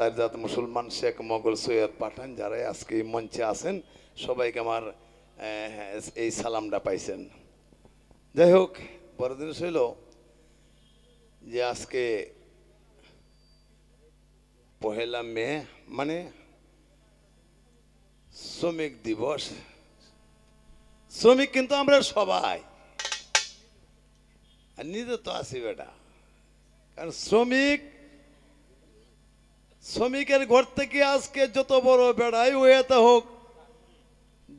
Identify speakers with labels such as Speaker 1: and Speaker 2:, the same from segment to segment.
Speaker 1: সারজাত মুসলমান শেখ মোগল সৈয়দ পাঠান যারা আজকে মঞ্চে আছেন, সবাইকে আমার এই সালামটা পাইছেন। যাই হোক বড় জিনিস হইল যে আজকে পহেলা মে মানে শ্রমিক দিবস। শ্রমিক কিন্তু আমরা সবাই। নিজে তো আছি বেটা। কারণ শ্রমিক শ্রমিকের ঘর থেকে আজকে যত বড় বেড়াই ওয়েতে হোক,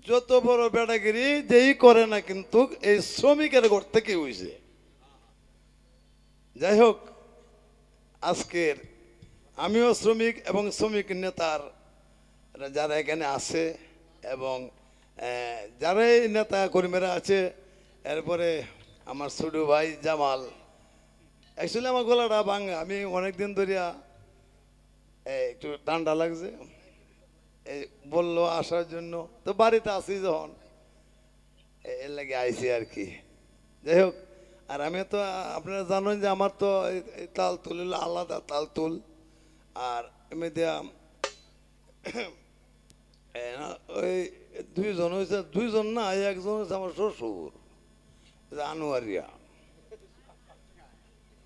Speaker 1: যত বড় বেড়াগিরি যেই করে না কিন্তু এই শ্রমিকের ঘর থেকে হইছে। যাই হোক, আজকের আমিও শ্রমিক এবং শ্রমিক নেতার যারা এখানে আছে এবং যারাই নেতা কর্মীরা আছে, এরপরে আমার ছোট ভাই জামাল। অ্যাকচুয়ালি আমার গলাটা ভাঙা। আমি অনেকদিন ধরিয়া একটু ঠান্ডা লাগছে। বলল আসার জন্য, তো বাড়িতে আসি যখন? এর লাগে আইসি আর কি। যাই হোক, আর আমি তো, আপনারা জানেন যে আমার তো তাল তুল আলাদা তাল তুল আর এমনি ওই দুইজন হয়েছে দুইজন না একজন হচ্ছে আমার শ্বশুর, আনোয়ারিয়া।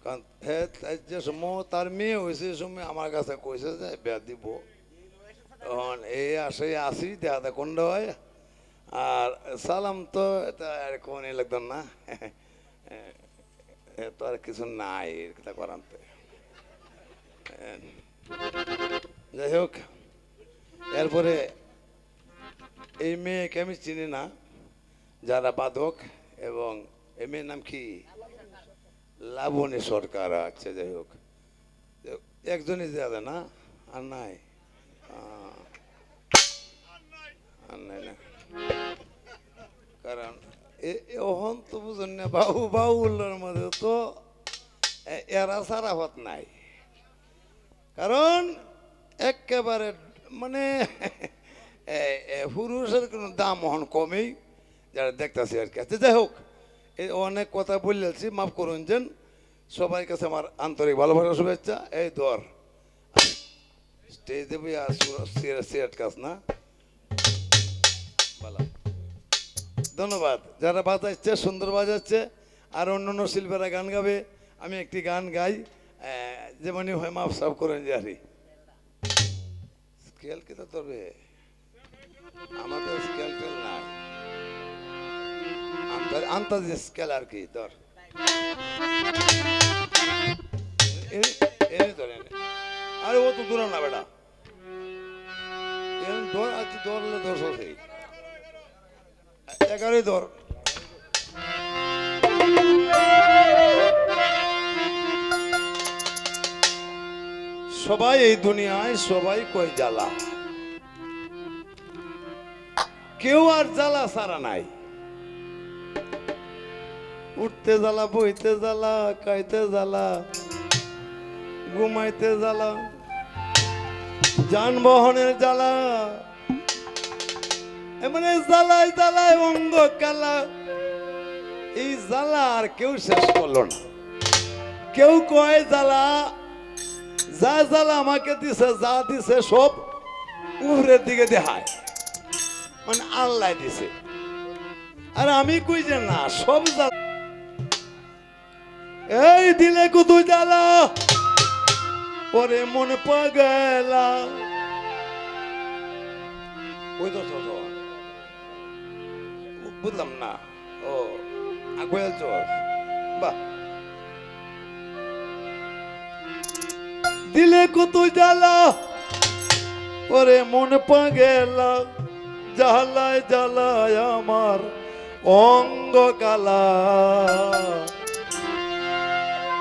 Speaker 1: কারণ যে সময় তার মেয়ে হয়েছে সময় আমার কাছে কইছে যে, বিয়া দিব। তখন এই আসে, আসি, দেখা দেখা কোন হয়? আর সালাম তো এটা আর কোন লাগতো না। তো আর কিছু নাই এটা করাতে যাই হোক, এরপরে এই মেয়েকে আমি চিনি না, যারা বাদক এবং এই মেয়ের নাম কি? লাবণী সরকার আচ্ছা যাই হোক। একজনই যাবে না, আর নাই। কারণ এ- এ অহন তো বুঝুন না, বাহু, বাহুল্যর মধ্যে তো এরা সারাফত নাই। কারণ একেবারে মানে পুরুষের কোনো দাম হন কমেই, যারা দেখতেছি আর কি। আচ্ছা যাই হোক। এই অনেক কথা বললেছি, মাফ করুন যেন। সবাই কাছে আমার আন্তরিক ভালোবাসা, শুভেচ্ছা, এই দর স্টেজে বই আর সিরাট কাজ না। ধন্যবাদ। যারা বাজাচ্ছে, সুন্দর বাজাচ্ছে, আর অন্য অন্য শিল্পীরা গান গাবে, আমি একটি গান গাই যেমনই হয়, মাফ সাফ করেন জারি। স্কেল কি তো তবে আমাদের স্কেল আন্তা- আন্তাজি আর কি ধর এনে। আরে ও তো দূর না বেটা এরম ধর আছে ধরলে ধর সবাই এই দুনিয়ায় সবাই কই জ্বালা কেউ আর জ্বালা সারা নাই উঠতে জ্বালা, বইতে জ্বালা, খাইতে জ্বালা, ঘুমাইতে জ্বালা, যানবাহনের জ্বালা, এমনি জ্বালায় জ্বালায় অঙ্গ কালা এই জ্বালা আর কেউ শেষ করল না। কেউ কয়, জ্বালা, যা জ্বালা আমাকে দিছে, যা দিছে সব উপরের দিকে দেখায়। মানে আল্লাহ দিছে। আর আমি কই যে, না, সব জ্বালা এই দিলে কুতু জ্বালা পরে মনে পাগলা। ওই তো। বুঝলাম না। ও আগুয়াল চোর বাহ। দিলে কত জ্বালা ওরে মন পাগেলা। জ্বালায় জ্বালায় আমার অঙ্গ কালা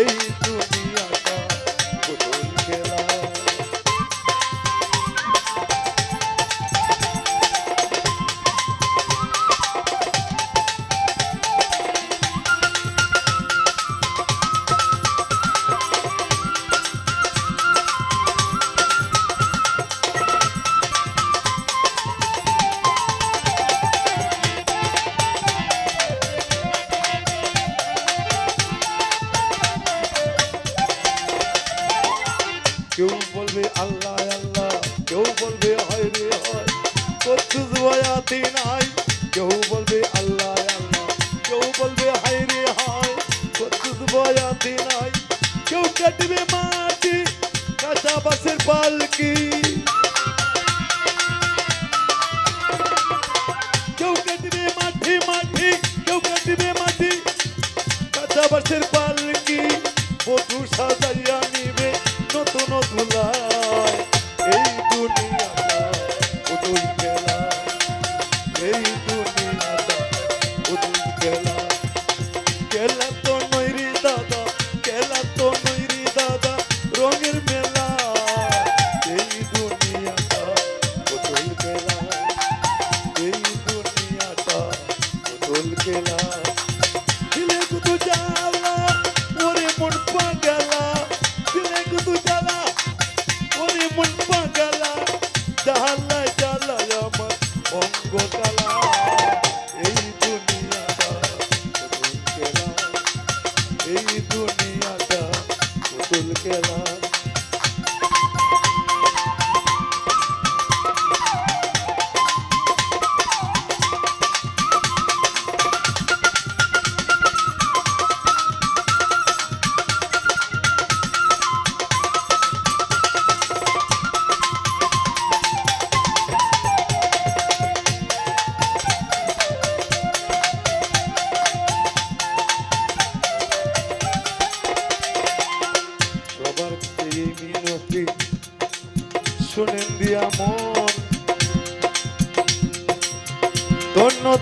Speaker 1: এই তুমি বয়াতি নাই। কেউ বলবে আল্লাহ আল্লাহ। কেউ বলবে হায় রে হায় কদ্দুস বয়াতি নাই। কেউ কাটবে মাটি কাঁচা বাসের পালকি।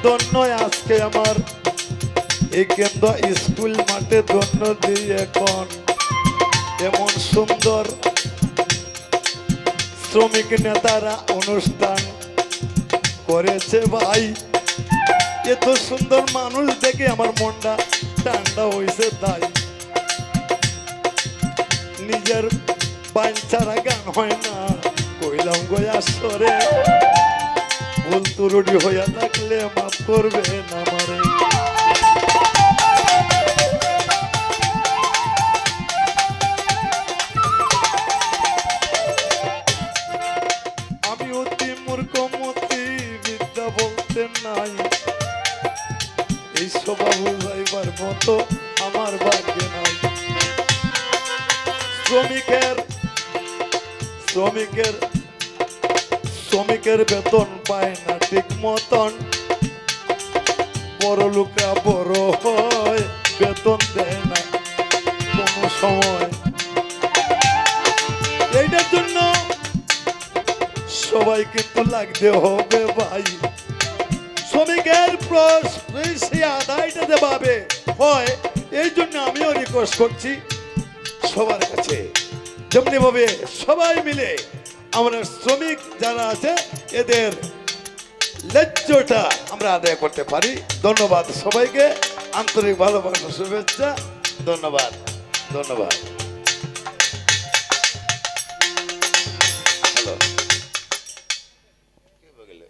Speaker 1: ধন্য আজকে আমার। এই কেন্দ্র স্কুল মাঠে দিই এখন। এমন সুন্দর শ্রমিক নেতারা অনুষ্ঠান করেছে ভাই। এত সুন্দর মানুষ দেখে আমার মনটা ঠান্ডা হয়েছে তাই। নিজের গান হয় না, কইলাম গয়া সরে ভুল তুরুটি হইয়া থাকলে মাফ করবে না মারে আমি বিদ্যা নাই। আমার শ্রমিকের শ্রমিকের শ্রমিকের বেতন পায় না ঠিক মতন। বড় লোকরা বড় হয়, বেতন দেয় না কোনো সময়। এইটার জন্য সবাই কিন্তু লাগতে হবে ভাই। শ্রমিকের সেই আদায়টা যে হয়, এই জন্য আমিও রিকোয়েস্ট করছি সবার কাছে। যেমনি ভাবে সবাই মিলে আমরা শ্রমিক যারা আছে, এদের ন্যায্যটা আমরা আদায় করতে পারি। ধন্যবাদ সবাইকে। আন্তরিক ভালোবাসা, শুভেচ্ছা। ধন্যবাদ। ধন্যবাদ।